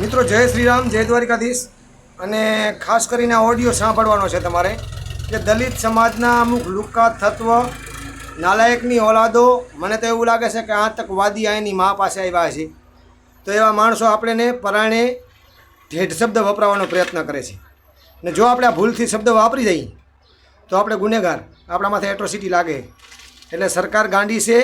મિત્રો, જય શ્રી રામ જય દ્વારિકાધીશ. અને ખાસ કરીને આ ઓડિયો સાંભળવાનો છે તમારે કે દલિત સમાજના અમુક લુકા તત્વ, નાલાયકની ઓલાદો મને તો એવું લાગે છે કે આતંકવાદી આયની મા પાસે આવ્યા છે. તો એવા માણસો આપણને પરાણે ઠેઠ શબ્દ વપરાવાનો પ્રયત્ન કરે છે. ને જો આપણે આ ભૂલથી શબ્દ વાપરી જઈએ તો આપણે ગુનેગાર આપણા માથે એટ્રોસિટી લાગે. એટલે સરકાર ગાંડી છે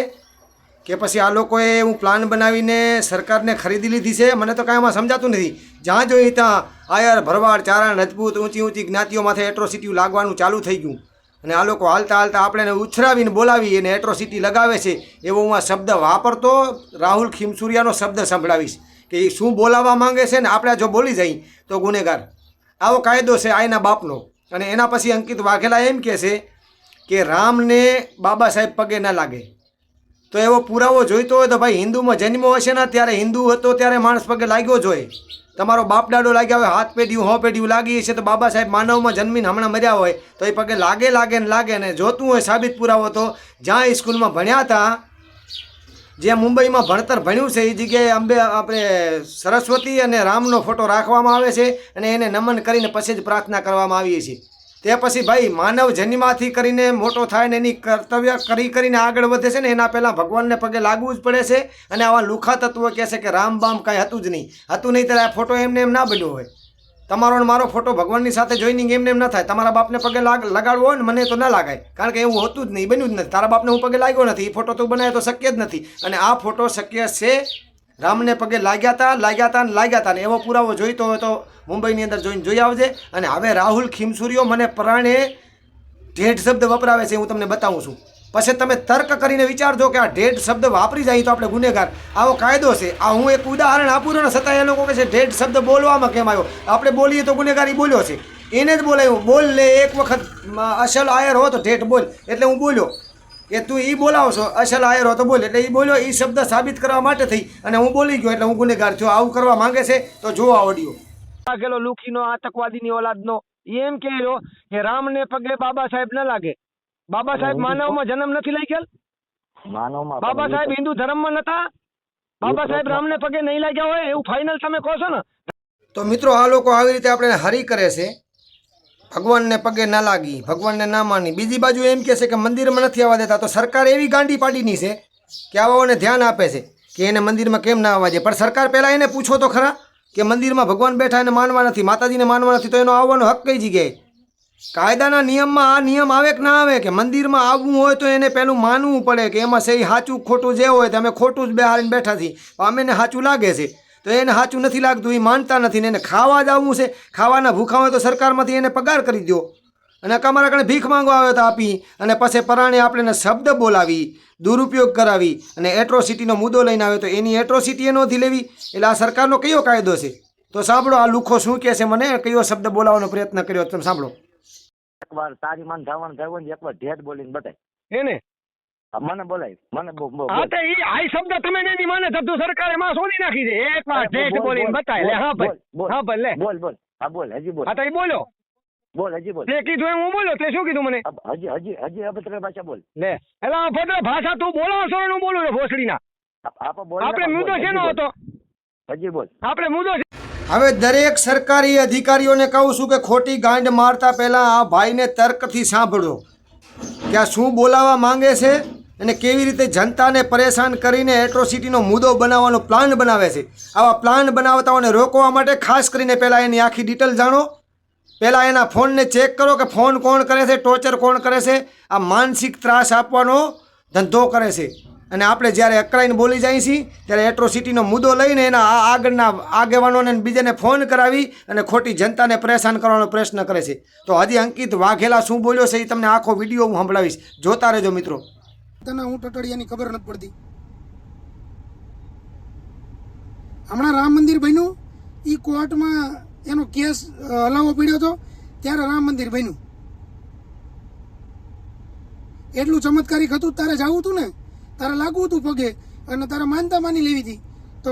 કે પછી આ લોકોએ હું પ્લાન બનાવીને સરકારને ખરીદી લીધી છે, મને તો કાંઈ આમાં સમજાતું નથી. જ્યાં જોઈએ ત્યાં આયર, ભરવાડ, ચારણ રજપૂત ઊંચી ઊંચી જ્ઞાતિઓ માથે એટ્રોસિટી લાગવાનું ચાલુ થઈ ગયું. અને આ લોકો હાલતા હાલતા આપણે ઉછરાવીને બોલાવી અને એટ્રોસિટી લગાવે છે, એવો હું આ શબ્દ વાપરતો રાહુલ ખીમસુરિયાનો શબ્દ સંભળાવીશ કે એ શું બોલાવવા માંગે છે ને આપણે જો બોલી જઈએ તો ગુનેગાર. આવો કાયદો છે આયના બાપનો. અને એના પછી અંકિત વાઘેલા એમ કહે છે કે રામને બાબા સાહેબ પગે ના લાગે. તો એવો પુરાવો જોઈતો હોય તો ભાઈ હિન્દુમાં જન્મ હશે ને ત્યારે હિન્દુ હતો ત્યારે માણસ પગે લાગ્યો જ હોય. તમારો બાપ દાડો લાગ્યા હોય, હાથ પેઢ્યું હો પેઢ્યું લાગી છે તો બાબા સાહેબ માનવમાં જન્મીને હમણાં મર્યા હોય તો એ પગે લાગે લાગે ને લાગે ને જોતું હોય સાબિત પુરાવો તો જ્યાં સ્કૂલમાં ભણ્યા હતા જે મુંબઈમાં ભણતર ભણ્યું છે, એ જગ્યાએ અંબે આપણે સરસ્વતી અને રામનો ફોટો રાખવામાં આવે છે અને એને નમન કરીને પછી જ પ્રાર્થના કરવામાં આવીએ છીએ. તે પછી ભાઈ માનવ જન્મમાંથી કરીને મોટો થાય ને એની કર્તવ્ય કરી કરીને આગળ વધે છે ને, એના પહેલાં ભગવાનને પગે લાગવું જ પડે છે અને આવા લુખા તત્વો કહે છે કે રામ બામ કાંઈ હતું જ નહીં. હતું નહીં ત્યારે આ ફોટો એમને એમ ના બન્યો હોય. તમારો મારો ફોટો ભગવાનની સાથે જોઈનિંગ એમને એમ ના થાય. તમારા બાપને પગે લાગ, લગાડવો હોય ને મને તો ના લાગાય. કારણ કે એવું હોતું જ નહીં, બન્યું જ નથી. તારા બાપને હું પગે લાગ્યો નથી. એ ફોટો તો બનાવ્યો તો શક્ય જ નથી. અને આ ફોટો શક્ય છે રામને પગે લાગ્યા હતા લાગ્યા હતા ને લાગ્યા હતા ને એવો પુરાવો જોઈતો હોય તો મુંબઈની અંદર જોઈને જોઈ આવજે. અને હવે રાહુલ ખીમસુરીઓ મને પરાણે ઢેઢ શબ્દ વપરાવે છે, હું તમને બતાવું છું. પછી તમે તર્ક કરીને વિચારજો કે આ ઢેઢ શબ્દ વાપરી જાય તો આપણે ગુનેગાર. આવો કાયદો છે. આ હું એક ઉદાહરણ આપું છું ને છતાં એ લોકો કહે છે, ઢેઢ શબ્દ બોલવામાં કેમ આવ્યો? આપણે બોલીએ તો ગુનેગારી બોલ્યો છે. એને જ બોલાયું, બોલ લે એક વખત અસલ આયર હો તો ઢેઢ બોલ. એટલે હું બોલ્યો. કે તું એ બોલાવશો અસલ આયરો તો બોલે. એટલે એ બોલ્યો એ શબ્દ સાબિત કરવા માટે થઈ. અને હું બોલી ગયો એટલે હું ગુનેગાર થયો. આવું કરવા માંગે છે તો જો આ ઓડિયો. લાગેલો લુખીનો આતંકવાદીની ઓલાદનો. ઈ એમ કહે રહ્યો કે રામને પગે બાબા સાહેબ ન લાગે. બાબા સાહેબ માનવમાં જન્મ નથી લઈ ગયેલ માનવમાં બાબા સાહેબ હિન્દુ ધર્મમાં નતા. બાબા સાહેબ રામ રામને પગે નહીં લાગ્યા હોય એવું ફાઇનલ તમે કહો છો ને? તો મિત્રો આ લોકો આવી રીતે આપણે હરી કરે છે. ભગવાનને પગે ના લાગી, ભગવાનને ના માની. બીજી બાજુ એમ કહે છે કે મંદિરમાં નથી આવવા દેતા, તો સરકાર એવી ગાંડી પાડીની છે કે આવાઓને ધ્યાન આપે છે કે એને મંદિરમાં કેમ ના આવવા દે. પણ સરકાર પહેલાં એને પૂછો તો ખરા કે મંદિરમાં ભગવાન બેઠા એને માનવા નથી, માતાજીને માનવા નથી, તો એનો આવવાનો હક કઈ જગ્યાએ? કાયદાના નિયમમાં આ નિયમ આવે કે ના આવે? કે મંદિરમાં આવવું હોય તો એને પહેલું માનવું પડે કે એમાં સહી સાચું ખોટું જે હોય તો અમે ખોટું જ બેહાડીને બેઠા છીએ. અમે એને સાચું લાગે છે. તો એને સાચું નથી લાગતું એ માનતા નથી ને એને ખાવા જ આવવું છે. ખાવાના ભૂખા હોય તો સરકારમાંથી એને પગાર કરી દો અને અમારા કણે ભીખ માંગવા આવે તો આપી. અને પછી પરાણે આપણે એને શબ્દ બોલાવી દુરુપયોગ કરાવી અને એટ્રોસિટીનો મુદ્દો લઈને આવે તો એની એટ્રોસિટી એ નોંધી લેવી. એટલે આ સરકારનો કયો કાયદો છે? તો સાંભળો આ લુખો શું કહે છે મને? કયો શબ્દ બોલાવવાનો પ્રયત્ન કર્યો તમે સાંભળો. એકવાર તારી માન ધાવણ થયું ને એકવાર ઢેટ બોલીને બતાય. એને મને બોલાય મને હા તો ઈ આઈ શબ્દ તમે ને માને થતું સરકારે માં શોધી નાખી છે. એક વાર બોલ, ઠેઠ બોલીને બતાય. લે હા ભાઈ. હા ભાઈ લે. બોલ બોલ. હા બોલ હજી બોલ. હા તો ઈ બોલો. બોલ હજી બોલ. તે કીધું એમ હું બોલો તે શું કીધું મને? હજી હજી હજી અભદ્ર ભાષા બોલ. લે. એટલે અભદ્ર ભાષા તું બોલો છો ને હું બોલું છું ભોસડીના. આપણે મુદ્દો શેનો હતો? હજી બોલ. આપણે મુદ્દો છે હવે દરેક સરકારી અધિકારીઓને કહું છું કે ખોટી ગાંડ મારતા પહેલાં આ ભાઈને તર્કથી સાંભળો. કે આ શું બોલાવવા માંગે છે? અને કેવી રીતે જનતાને પરેશાન કરીને એટ્રોસિટીનો મુદ્દો બનાવવાનો પ્લાન બનાવે છે? આવા પ્લાન બનાવતાઓને રોકવા માટે ખાસ કરીને પહેલાં એની આખી ડિટેલ જાણો. પહેલાં એના ફોનને ચેક કરો કે ફોન કોણ કરે છે, ટોર્ચર કોણ કરે છે, આ માનસિક ત્રાસ આપવાનો ધંધો કરે છે. અને આપણે જ્યારે અકળાઈને બોલી જાય છીએ, ત્યારે એટ્રોસિટીનો મુદ્દો લઈને એના આગળના આગેવાનોને બીજાને ફોન કરાવી અને ખોટી જનતાને પરેશાન કરવાનો પ્રયત્ન કરે છે. તો હજી અંકિત વાઘેલા શું બોલ્યો છે એ તમને આખો વીડિયો હું સંભળાવીશ. જોતા રહેજો મિત્રો. તને હું ટટડિયાની ખબર નથી પડતી. હમણાં રામ મંદિર બન્યું એ કોર્ટમાં એનો કેસ હલાવો પડ્યો હતો, ત્યારે રામ મંદિર બન્યું. એટલું ચમત્કારિક હતું તારે જવું હતું ને, તારે લાગવું હતું પગે અને તારે માનતા માની લેવી હતી. તો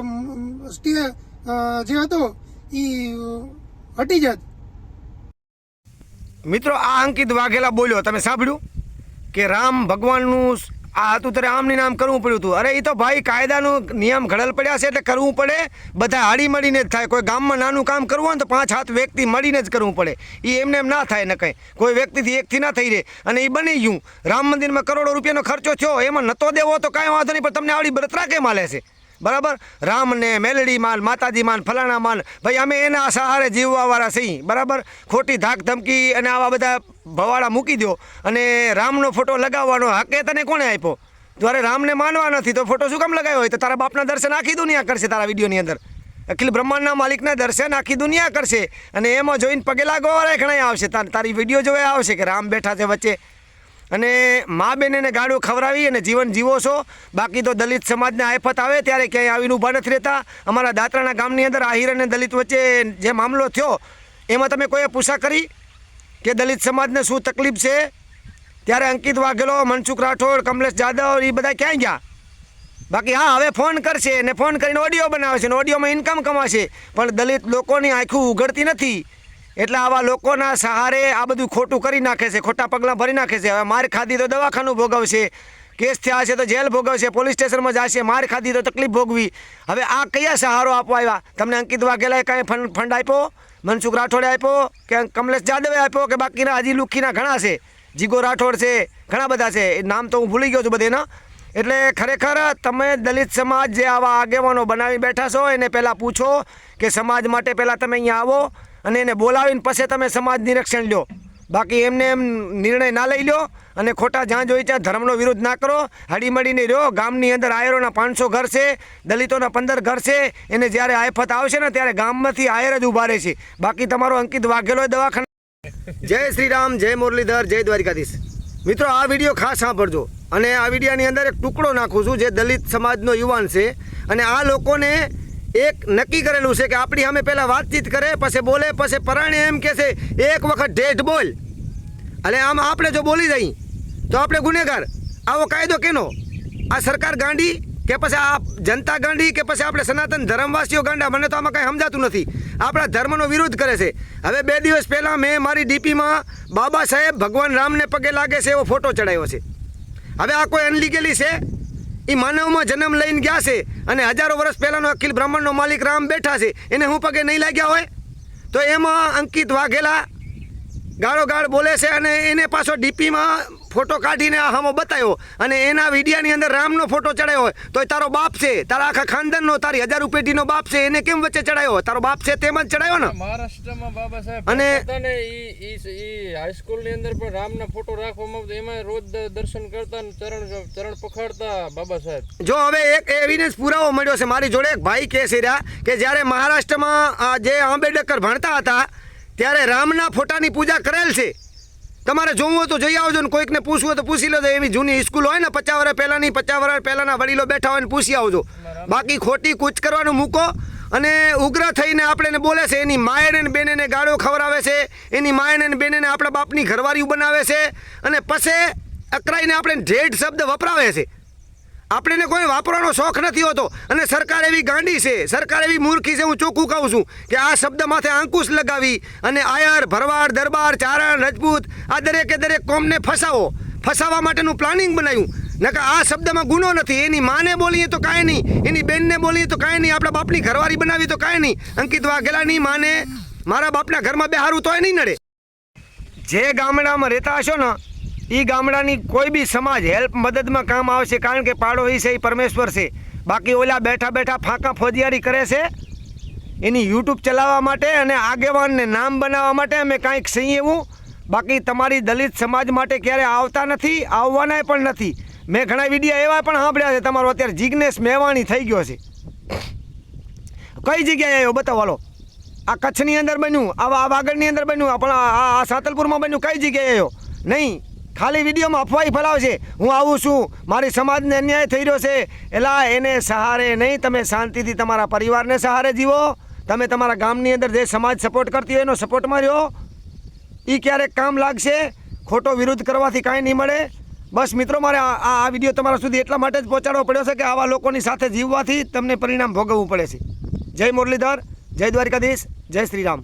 સ્ટે જે હતો એ હટી જાત. મિત્રો, આ અંકિત વાઘેલા બોલ્યો, તમે સાંભળ્યું? કે રામ ભગવાનનું આ હતું તારે આમની નામ કરવું પડ્યું હતું અરે એ તો ભાઈ કાયદાનું નિયમ ઘડલ પડ્યા છે એટલે કરવું પડે. બધા હાડી મળીને જ થાય. કોઈ ગામમાં નાનું કામ કરવું હોય ને તો પાંચ હાથ વ્યક્તિ મળીને જ કરવું પડે. એ એમને એમ ના થાય ને કંઈ. કોઈ વ્યક્તિથી એકથી ના થઈ રહે. અને એ બની ગયું. રામ મંદિરમાં કરોડો રૂપિયાનો ખર્ચો થયો. એમાં નતો દેવો તો કાંઈ વાંધો નહીં, પણ તમને આવડી બળતરા કેમ હાલે છે? બરાબર? રામને, મેલડી માન માતાજી માન ફલાણા માન ભાઈ, અમે એના સહારે જીવવાવાળા છીએ. બરાબર? ખોટી ધાક ધમકી અને આવા બધા ભવાળા મૂકી દો અને રામનો ફોટો લગાવવાનો હકે તને કોણે આપ્યો? ત્યારે રામને માનવા નથી, તો ફોટો શું કામ લગાવ્યો હોય? તો તારા બાપના દર્શન આખી દુનિયા કરશે તારા વિડીયોની અંદર. અખિલ બ્રહ્માંડના માલિકના દર્શન આખી દુનિયા કરશે. અને એમાં જોઈને પગે લાગવાવાળા ઘણા આવશે. તારી વીડિયો જોવા આવશે કે રામ બેઠા છે વચ્ચે. અને મા બેન એને ગાડું ખવડાવી અને જીવન જીવો છો. બાકી તો દલિત સમાજને આફત આવે ત્યારે ક્યાંય આવીને ઊભા નથી રહેતા. અમારા દાતરાના ગામની અંદર આહિર અને દલિત વચ્ચે જે મામલો થયો, એમાં તમે કોઈએ પૂછા કરી કે દલિત સમાજને શું તકલીફ છે? ત્યારે અંકિત વાઘેલો, મનસુખ રાઠોડ, કમલેશ જાદવ એ બધા ક્યાંય ગયા? બાકી હા, હવે ફોન કરશે ને ફોન કરીને ઓડિયો બનાવે છે ને ઓડિયોમાં ઇન્કમ કમાશે. પણ દલિત લોકોની આંખું ઉઘડતી નથી. એટલે આવા લોકોના સહારે આ બધું ખોટું કરી નાખે છે, ખોટા પગલાં ભરી નાખે છે. હવે માર ખાધી તો દવાખાનું ભોગવશે, કેસ થયા છે તો જેલ ભોગવશે, પોલીસ સ્ટેશનમાં જશે, માર ખાધી તો તકલીફ ભોગવી. હવે આ કયા સહારો આપવા આવ્યા? તમને અંકિત વાઘેલાએ કાંઈ ફંડ ફંડ આપ્યો? મનસુખ રાઠોડે આપ્યો? કે કમલેશ જાદવે આપ્યો? કે બાકીના હજી લુખીના ઘણા છે? જીગો રાઠોડ છે, ઘણા બધા છે. એ નામ તો હું ભૂલી ગયો છું બધેના. એટલે ખરેખર તમે દલિત સમાજ જે આવા આગેવાનો બનાવી બેઠા છો, એને પહેલાં પૂછો કે સમાજ માટે પહેલાં તમે અહીંયા આવો. અને એને બોલાવીને પછી તમે સમાજ નિરીક્ષણ લો બાકી એમને એમ નિર્ણય ના લઈ લો અને ખોટા જ્યાં જોઈ ત્યાં ધર્મનો વિરોધ ના કરો. હળીમળીને રહ્યો. ગામની અંદર આયરોના પાંચસો ઘર છે, દલિતોના પંદર ઘર છે. એને જ્યારે આફત આવશે ને ત્યારે ગામમાંથી આયર જ ઊભા રહે છે બાકી તમારો અંકિત વાઘેલો દવાખાના જય શ્રી રામ, જય મુરલીધર, જય દ્વારિકાધીશ. મિત્રો, આ વીડિયો ખાસ સાંભળજો. અને આ વિડીયાની અંદર એક ટુકડો નાખું છું જે દલિત સમાજનો યુવાન છે. અને આ લોકોને એક નક્કી કરેલું છે કે આપણી સામે પહેલાં વાતચીત કરે, પછી બોલે, પછી પરાણે એમ કહે છે, એક વખત ઢેઢ બોલ. એટલે આમ આપણે જો બોલી જઈ તો આપણે ગુનેગાર. આવો કાયદો કેનો? આ સરકાર ગાંડી કે પછી આ જનતા ગાંડી કે પછી આપણે સનાતન ધર્મવાસીઓ ગાંડા? મને તો આમાં કાંઈ સમજાતું નથી. આપણા ધર્મનો વિરોધ કરે છે. હવે બે દિવસ પહેલાં મેં મારી ડીપીમાં બાબા સાહેબ ભગવાન રામને પગે લાગે છે એવો ફોટો ચડાવ્યો છે. હવે આ કોઈ અનલીગેલી છે? એ માનવમાં જન્મ લઈને ગયા છે અને હજારો વર્ષ પહેલાંનો અખિલ બ્રાહ્મણનો માલિક રામ બેઠા છે. એને હું પગે નહીં લાગ્યા હોય? તો એમાં અંકિત વાઘેલા ગાળો ગાળ બોલે છે અને એને પાછો ડીપીમાં ફોટો કાઢીને આ હામો બતાવ્યો અને એના વિડીયાની અંદર રામનો ફોટો ચડાયો હોય તો તારો બાપ છે. તારા આખા ખાનદાનનો તારી હજાર પેઢીનો બાપ છે એને કેમ વચ્ચે ચડાયો તારો બાપ છે તેમ જ ચડાયો ને? મહારાષ્ટ્રમાં બાબા સાહેબ અને- તને ને ઈ ઈ ઈ હાઈસ્કૂલ અંદર પણ રામના ફોટો રાખવામાં આવતા એમાં રોજ દર્શન કરતા ચરણ ચરણ પખાડતા બાબા સાહેબ. જો હવે એક એવિડન્સ પુરાવો મળ્યો છે મારી જોડે. એક ભાઈ કહે છે કે જ્યારે મહારાષ્ટ્રમાં જે આંબેડકર ભણતા હતા ત્યારે રામના ફોટાની પૂજા કરેલ છે. તમારે જોવું હોય તો જઈ આવજો ને કોઈકને પૂછવું હોય તો પૂછી લો એવી જૂની સ્કૂલ હોય ને પચાસ વર્ષ પહેલાંની પચાસ વર્ષ પહેલાંના વડીલો બેઠા હોય ને પૂછી આવજો. બાકી ખોટી કૂચ કરવાનું મૂકો અને ઉગ્ર થઈને આપણે બોલે છે એની માયને ને બેનેને ગાળો ખવડાવે છે. એની માયને ને બેનેને આપણા બાપની ઘરવાળીઓ બનાવે છે. અને પછી અકરાઈને આપણે ઢેઢ શબ્દ વપરાવે છે. આપણને કોઈ વાપરવાનો શોખ નથી હોતો. અને સરકાર એવી ગાંડી છે, સરકાર એવી મૂર્ખી છે, હું ચોખ્ખું કહું છું, કે આ શબ્દ માથે અંકુશ લગાવી અને આયર, ભરવાડ, દરબાર, ચારણ, રજપૂત, આ દરેકે દરેક કોમને ફસાવો. ફસાવા માટેનું પ્લાનિંગ બનાવ્યું. નકા આ શબ્દમાં ગુનો નથી, એની માને બોલીએ તો કાંઈ નહીં, એની બેનને બોલીએ તો કાંઈ નહીં, આપણા બાપની ઘરવાળી બનાવી તો કાંઈ નહીં. અંકિત વાઘેલાની માને મારા બાપના ઘરમાં બેહારું તોય નહીં નડે. જે ગામડામાં રહેતા હશો ને એ ગામડાની કોઈ બી સમાજ હેલ્પ મદદમાં કામ આવશે કારણ કે પાડોશી છે એ પરમેશ્વર છે. બાકી ઓલા બેઠા બેઠા ફાંકા ફોજિયારી કરે છે. એની યુટ્યુબ ચલાવવા માટે અને આગેવાનને નામ બનાવવા માટે અમે કાંઈક છીએ એવું. બાકી તમારી દલિત સમાજ માટે ક્યારે આવતા નથી આવવાના પણ નથી. મેં ઘણા વીડિયો એવા પણ સાંભળ્યા છે, તમારો અત્યારે જિજ્ઞેશ મેવાણી થઈ ગયો છે. કઈ જગ્યાએ આવ્યો બતાવો હાલો. આ કચ્છની અંદર બન્યું આ વાગડની અંદર બન્યું પણ આ સાતલપુરમાં બન્યું, કઈ જગ્યાએ આવ્યો? નહીં. ખાલી વિડીયોમાં અફવાઈ ફેલાવશે હું આવું છું. મારી સમાજને અન્યાય થઈ રહ્યો છે. એલા, એને સહારે નહીં. તમે શાંતિથી તમારા પરિવારને સહારે જીવો. તમે તમારા ગામની અંદર જે સમાજ સપોર્ટ કરતી હોય એનો સપોર્ટમાં રહ્યો એ ક્યારેક કામ લાગશે. ખોટો વિરોધ કરવાથી કાંઈ નહીં મળે. બસ મિત્રો, મારે આ આ આ વીડિયો તમારા સુધી એટલા માટે જ પહોંચાડવો પડ્યો છે કે આવા લોકોની સાથે જીવવાથી તમને પરિણામ ભોગવવું પડે છે. જય મુરલીધર. જય દ્વારકાધીશ. જય શ્રી રામ